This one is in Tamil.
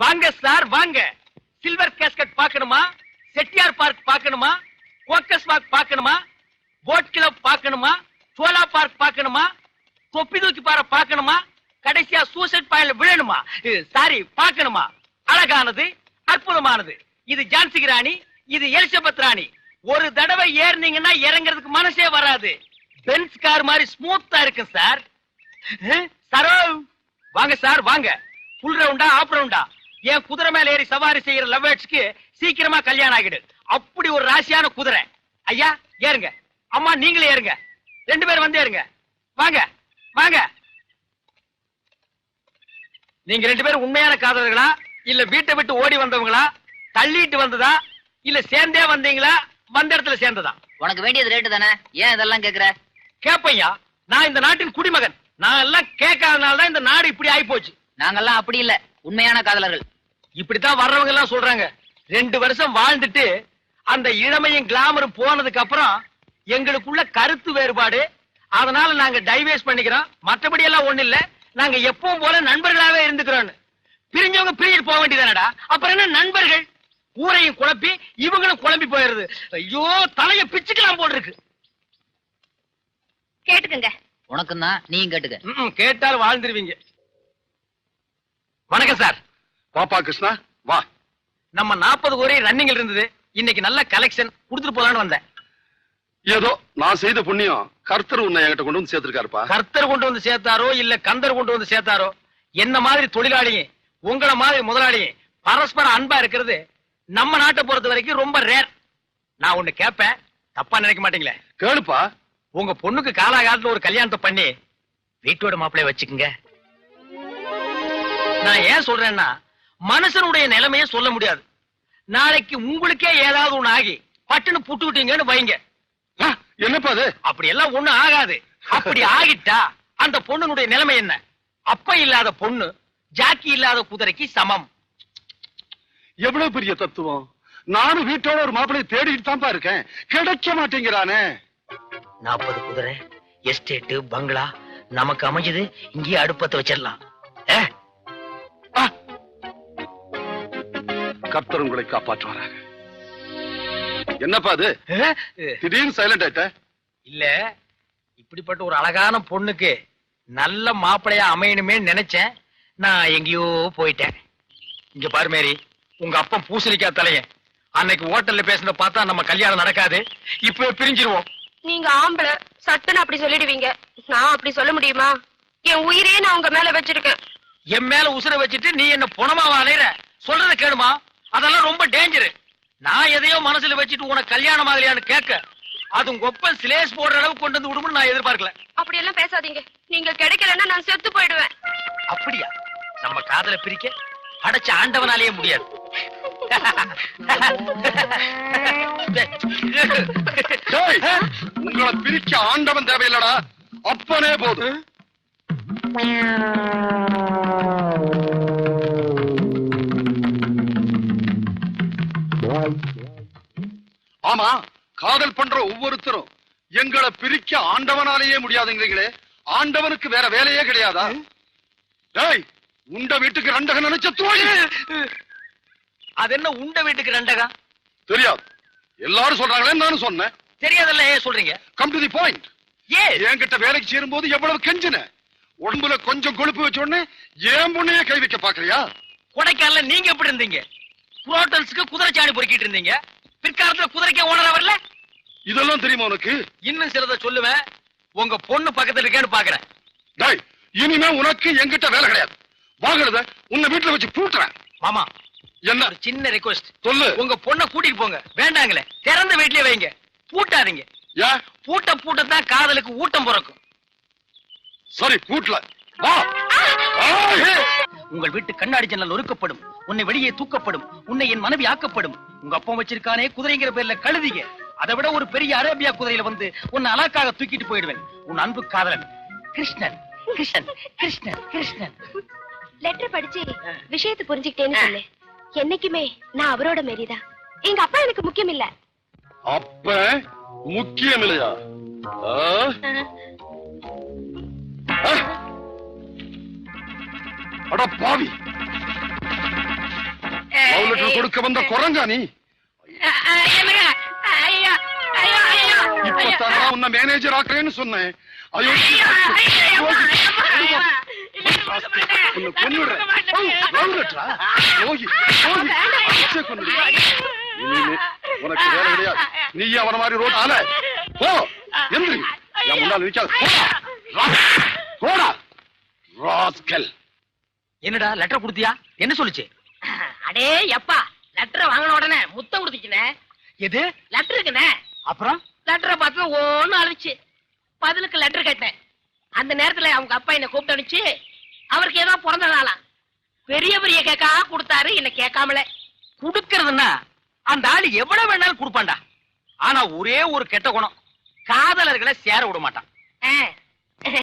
வாங்க சார் வாங்க. சில்வர் கேஸ்கட் பார்க்கணுமா? செட்டியார் பார்க் பார்க்கணுமா? கோக்கஸ் பார்க் பார்க்கணுமா? போட் கிளப் பார்க்கணுமா? சோலா பார்க் பார்க்கணுமா? தொப்பி தூக்கி பாறை பார்க்கணுமா? கடைசியா சூசைட் பாயில விழணுமா? சாரி பார்க்கணுமா? அழகானது அற்புதமானது. இது ஜான்சி ராணி இது எலிசபெத் ராணி. ஒரு தடவை ஏறினீங்கன்னா இறங்குறதுக்கு மனசே வராது. பென்ஸ் கார் மாதிரி ஸ்மூத்தா இருக்கு சார் சரோ வாங்க சார் வாங்க. ஃபுல் ரவுண்டா ஆஃப் ரவுண்டா என் குதிரை மேல ஏறி சவாரி செய்யற லவ்வர்ஸ்க்கு சீக்கிரமா கல்யாணம் ஆகிடு. அப்படி ஒரு ராசியான குதிரை. ஐயா ஏறுங்க. அம்மா நீங்களே ஏறுங்க. ரெண்டு பேரும் வந்து ஏறுங்க. வாங்க வாங்க. நீங்க ரெண்டு பேரும் உண்மையான காதலர்களா? இல்ல வீட்டை விட்டு ஓடி வந்தவங்களா? தள்ளிட்டு வந்ததா? இல்ல சேர்ந்தே வந்தீங்களா? வந்த இடத்துல சேர்ந்ததா? உனக்கு வேண்டியது ரேட்டு தானே? ஏன் இதெல்லாம் கேக்குற? கேப்பையா நான் இந்த நாட்டின் குடிமகன். நான் எல்லாம் கேட்காதனால தான் இந்த நாடு இப்படி ஆயி போச்சு நாங்கெல்லாம் அப்படி இல்ல. உண்மையான காதலர்கள். இப்படித்தான் வர்றவங்க எல்லாம் சொல்றாங்க. ரெண்டு வருஷம் வாழ்ந்துட்டு அந்த இளமையும் கிளாமரும் போனதுக்கு அப்புறம் எங்களுக்குள்ள கருத்து வேறுபாடு. அதனால நாங்க டைவேஸ் பண்ணிக்கிறோம். மற்றபடி எல்லாம் ஒண்ணு இல்ல. நாங்க எப்பவும் போல நண்பர்களாவே இருந்துக்கிறோம் பிரிஞ்சவங்க பிரிஞ்சிட்டு போக வேண்டியதானடா அப்புறம் என்ன நண்பர்கள்? ஊரையும் குழப்பி இவங்களும் குழம்பி போயிருது ஐயோ தலைய பிச்சுக்கலாம் போல் இருக்கு கேட்டுக்கங்க. உனக்கும் தான் நீயும் கேட்டுக்க. கேட்டால் வாழ்ந்துருவீங்க. வணக்கம் சார். பாப்பா கிருஷ்ணா வா. நம்ம நாற்பது கோடி ரன்னிங்ல இருந்தது. இன்னைக்கு நல்ல கலெக்ஷன் கொடுத்துட்டு போலான்னு வந்தேன். ஏதோ நான் செய்த புண்ணியம் கர்த்தர் உன்னை என்கிட்ட கொண்டு வந்து சேர்த்திருக்காருப்பா. கர்த்தர் கொண்டு வந்து சேர்த்தாரோ இல்ல கந்தர் கொண்டு வந்து சேர்த்தாரோ என்ன மாதிரி தொழிலாளியும் உங்கள மாதிரி முதலாளியும் பரஸ்பர அன்பா இருக்கிறது நம்ம நாட்டை பொறுத்த வரைக்கும் ரொம்ப ரேர் நான் ஒண்ணு கேட்பேன் தப்பா நினைக்க மாட்டீங்களே? கேளுப்பா. உங்க பொண்ணுக்கு காலாகாலத்துல ஒரு கல்யாணத்தை பண்ணி வீட்டோட மாப்பிளைய வச்சுக்குங்க. நான் ஏன் சொல்றேன்னா மனுஷனுடைய நிலைமையை சொல்ல முடியாது. நாளைக்கு உங்களுக்கே ஏதாவது ஒண்ணு ஆகி பட்டுன்னு புட்டு விட்டீங்கன்னு வைங்க என்னப்பா அது? அப்படி எல்லாம் ஒண்ணு ஆகாது. அப்படி ஆகிட்டா அந்த பொண்ணுனுடைய நிலைமை என்ன? அப்ப இல்லாத பொண்ணு ஜாக்கி இல்லாத குதிரைக்கு சமம். எவ்வளவு பெரிய தத்துவம்? நானும் வீட்டோட ஒரு மாப்பிளைய தேடிட்டு தான்ப்பா இருக்கேன். கிடைக்க மாட்டேங்கிறானே. நாற்பது குதிரை எஸ்டேட்டு பங்களா நமக்கு அமைஞ்சது இங்கேயே அடுப்பத்தை வச்சிடலாம். கர்த்தர் உங்களை காப்பாற்றுவாராக. என்னப்பா அது? திடீர்னு சைலண்ட் ஆயிட்ட? இல்ல இப்படிப்பட்ட ஒரு அழகான பொண்ணுக்கு நல்ல மாப்பிளையா அமையணுமே நினைச்சேன். நான் எங்கேயோ போயிட்டேன். இங்க பாரு மேரி உங்க அப்பன் பூசணிக்கா தலையன். அன்னைக்கு ஹோட்டல்ல பேசுனத பார்த்தா நம்ம கல்யாணம் நடக்காது. இப்ப பிரிஞ்சிருவோம். நீங்க ஆம்பளை சட்டுன்னு அப்படி சொல்லிடுவீங்க. நான் அப்படி சொல்ல முடியுமா? என் உயிரே நான் உங்க மேல வச்சிருக்கேன். என் மேல உசுர வச்சுட்டு நீ என்ன புணமாவா அலையிற? சொல்றத கேளுமா? அதெல்லாம் ரொம்ப டேஞ்சரு நான் எதையோ மனசுல வச்சுட்டு உனக்கு கல்யாணம் ஆகலையான்னு கேட்க அது உங்க ஒப்பன் சிலேஸ் போடுற அளவுக்கு கொண்டு வந்து விடுமுன்னு நான் எதிர்பார்க்கல. அப்படி எல்லாம் பேசாதீங்க. நீங்க கிடைக்கலன்னா நான் செத்து போயிடுவேன். அப்படியா? நம்ம காதலை பிரிக்க அடைச்ச ஆண்டவனாலேயே முடியாது. டேய், உங்களை பிரிக்க ஆண்டவன் தேவையில்லடா. அப்பனே போதும். ஆமா காதல் பண்ற ஒவ்வொருத்தரும் எங்களை பிரிக்க ஆண்டவனாலேயே முடியாதுங்கிறீங்களே ஆண்டவனுக்கு வேற வேலையே கிடையாதா? டேய் உண்ட வீட்டுக்கு ரெண்டக நினைச்ச தோழி அது என்ன உண்ட வீட்டுக்கு ரெண்டகா? தெரியாது. எல்லாரும் சொல்றாங்களே நானும் சொன்னேன். தெரியாதல்ல ஏன் சொல்றீங்க? கம் டு தி பாயிண்ட் ஏ என்கிட்ட வேலைக்கு சேரும்போது எவ்வளவு கெஞ்சின? உடம்புல கொஞ்சம் கொழுப்பு வச்ச உடனே ஏன் பொண்ணையே கை வைக்க பாக்குறியா? கொடைக்கானல நீங்க எப்படி இருந்தீங்க? புரோட்டல்ஸ்க்கு குதிரை சாணி பொறுக்கிட்டு இருந்தீங்க. பிற்காலத்துல குதிரைக்கே ஓனரா வரல? இதெல்லாம் தெரியுமா உனக்கு? இன்னும் சிலத சொல்லுவேன். உங்க பொண்ணு பக்கத்துல இருக்கேன்னு பாக்குறேன். டேய் இனிமே உனக்கு என்கிட்ட வேலை கிடையாது. வாங்குறத உன்னை வீட்டுல வச்சு பூட்டுறேன். மாமா என்ன? ஒரு சின்ன ரெக்வஸ்ட் சொல்லு. உங்க பொண்ணை கூட்டிட்டு போங்க. வேண்டாங்களே திறந்த வீட்லயே வைங்க. பூட்டாதீங்க. ஏன் பூட்ட பூட்டத்தான் காதலுக்கு ஊட்டம் பிறக்கும். சரி பூட்டல. வா! உங்கள் வீட்டு கண்ணாடி ஜன்னல் நொறுக்கப்படும் உன்னை வெளியே தூக்கப்படும். உன்னை என் மனைவி ஆக்கப்படும். உங்க அப்பா வச்சிருக்கானே குதிரைங்கிற பேர்ல கழுதிங்க அதை விட ஒரு பெரிய அரேபியா குதிரையில வந்து உன்னை அலாக்காக தூக்கிட்டு போயிடுவேன். உன் அன்பு காதலன் கிருஷ்ணன் கிருஷ்ணன் கிருஷ்ணன் கிருஷ்ணன். லெட்டர் படிச்சு விஷயத்தை புரிஞ்சுக்கிட்டேன்னு சொல்லு. என்னைக்குமே நான் அவரோட மாரிதான். எங்க அப்பா எனக்கு முக்கியம் இல்ல அப்ப முக்கியம் இல்லையா? அட பாவி லெட்டர் கொடுக்க வந்த குரங்கா நீ உன்னை மேனேஜர் ஆக்குறேன்னு சொன்னேன் ஐயோ உன்னை கொன்னுடுறேன். யோகி, யோகி, உனக்கு வேலை கிடையாது நீ அவன மாதிரி ரோட் ஆல போ எந்திரி என் முன்னால நிக்காத போடா போடா ராஸ்கல் என்னடா லெட்டர் கொடுத்தியா? என்ன சொல்லுச்சு? அடே எப்பா லெட்டர் வாங்கின உடனே முத்தம் கொடுத்துச்சுனே எது? லெட்டர் இருக்குண்ணே அப்புறம்? லெட்டரை பார்த்து ஒன்னு அழிச்சு பதிலுக்கு லெட்டர் கேட்டேன். அந்த நேரத்துல அவங்க அப்பா என்ன கூப்பிட்டு அனுப்பிச்சு அவருக்கு ஏதோ பிறந்த நாளாம் பெரிய பெரிய கேக்கா கொடுத்தாரு என்ன கேட்காமலே. குடுக்கறதுன்னா அந்த ஆளு எவ்வளவு வேணாலும் கொடுப்பான்டா. ஆனா ஒரே ஒரு கெட்ட குணம் காதலர்களை சேர விட மாட்டான்.